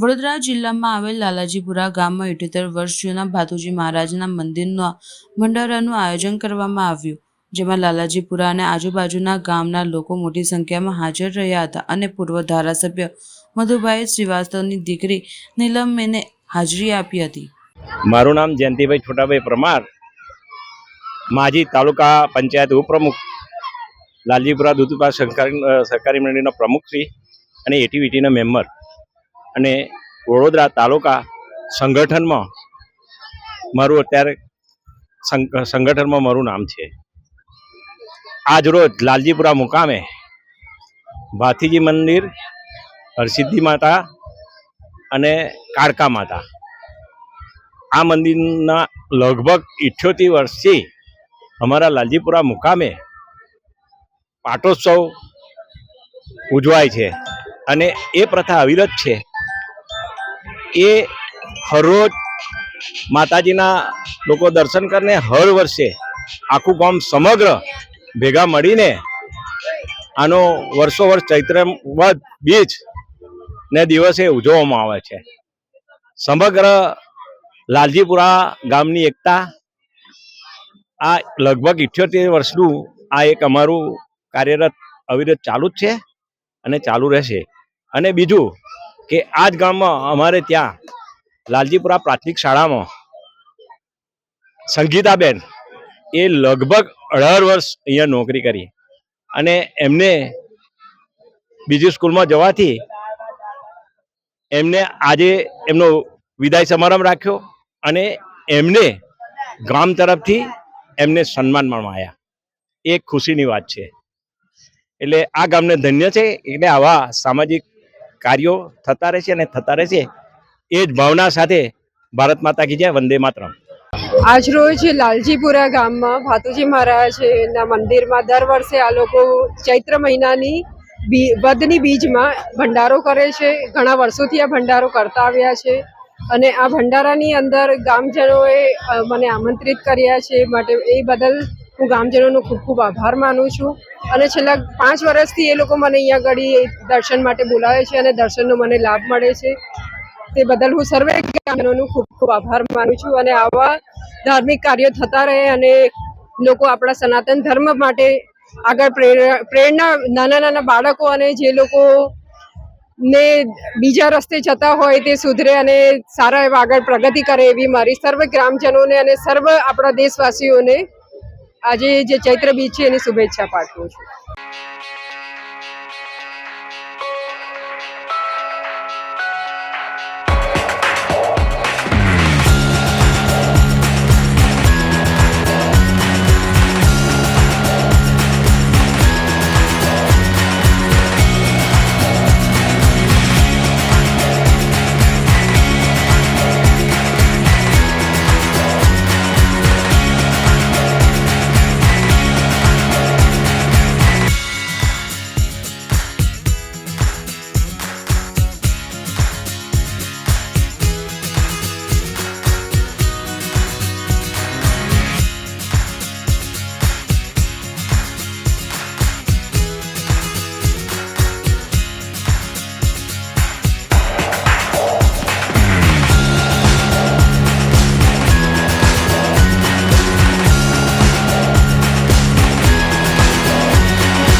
વડોદરા જિલ્લામાં આવેલ લાલાજીપુરા ગામમાં ઇઠોતેર વર્ષ જૂના ભાતુજી મહારાજના મંદિરના ભંડારાનું આયોજન કરવામાં આવ્યું, જેમાં લાલાજીપુરા અને આજુબાજુના ગામના લોકો મોટી સંખ્યામાં હાજર રહ્યા હતા અને પૂર્વ ધારાસભ્ય મધુભાઈ શ્રીવાસ્તવની દીકરી નીલમબેને હાજરી આપી હતી. મારું નામ જયંતિભાઈ છોટાભાઈ પરમાર, માજી તાલુકા પંચાયત ઉપપ્રમુખ, લાલજીપુરા દૂધપા સહકારી સહકારી મંડળીનો પ્રમુખ શ્રી અને એટીવીટીના મેમ્બર. અને વડોદરા તાલુકા સંગઠનમાં મારું અત્યારે સંગ- સંગઠનમાં મારું નામ છે. આજ રોજ લાલજીપુરા મુકામે ભાથીજી મંદિર, હરસિદ્ધિ માતા અને કાળકા માતા. આ મંદિરના લગભગ ઇઠ્યોતેર વર્ષથી અમારા લાલજીપુરા મુકામે પાટોત્સવ ઉજવાય છે. અને એ પ્રથા અવિરત છે. એ હરરોજ માતાજીના લોકો દર્શન કરીને હર વર્ષે આખું ગામ સમગ્ર ભેગા મળીને આનો વર્ષો વર્ષ ચૈત્ર વદ બીજ ને દિવસે ઉજવવામાં આવે છે. સમગ્ર લાલજીપુરા ગામની એકતા, આ લગભગ ઇઠ્યોતેર વર્ષનું આ એક અમારું કાર્યરત અવિરત ચાલુ જ છે અને ચાલુ રહેશે. અને બીજું કે આ જ ગામમાં અમારે ત્યાં લાલજીપુરા પ્રાથમિક શાળામાં સંગીતાબેન એ લગભગ અઢાર વર્ષ અહીંયા નોકરી કરી. અને એમને બીજી સ્કૂલમાં જવાથી એમને આજે એમનો વિદાય સમારંભ રાખ્યો અને એમને ગામ તરફથી એમને સન્માન મળવાયા એ ખુશીની વાત છે. એટલે આ ગામને ધન્ય છે. એટલે આવા સામાજિક કાર્યો થતા રહેશે અને થતા રહેશે એ જ ભાવના સાથે ભારત માતા કી જય, વંદે માતરમ. આજરોજ લાલજીપુરા ગામમાં ભાતુજી મહારાજના મંદિરમાં દર વર્ષે આ લોકો ચૈત્ર મહિનાની વધની બીજમાં ભંડારો કરે છે. ઘણા વર્ષોથી આ ભંડારો કરતા આવ્યા છે અને આ ભંડારાની અંદર ગામજનોએ મને આમંત્રિત કર્યા છે. માટે એ બદલ હું ગામજનોનો ખૂબ ખૂબ આભાર માનું છું. અને છેલ્લા પાંચ વર્ષથી એ લોકો મને અહીંયા આગળ દર્શન માટે બોલાવે છે અને દર્શનનો મને લાભ મળે છે. તે બદલ હું સર્વે ગ્રામીણોનું ખૂબ ખૂબ આભાર માનું છું અને આવા ધાર્મિક કાર્યો થતા રહે અને લોકો આપણા સનાતન ધર્મ માટે આગળ પ્રેર- પ્રેરણા, નાના નાના બાળકો અને જે લોકો ને બીજા રસ્તે જતા હોય તે સુધરે અને સારા એવા આગળ પ્રગતિ કરે એવી મારી સર્વ ગ્રામજનોને અને સર્વ આપણા દેશવાસીઓને આજે જે ચૈત્ર બીજ છે એની શુભેચ્છા પાઠવું છું.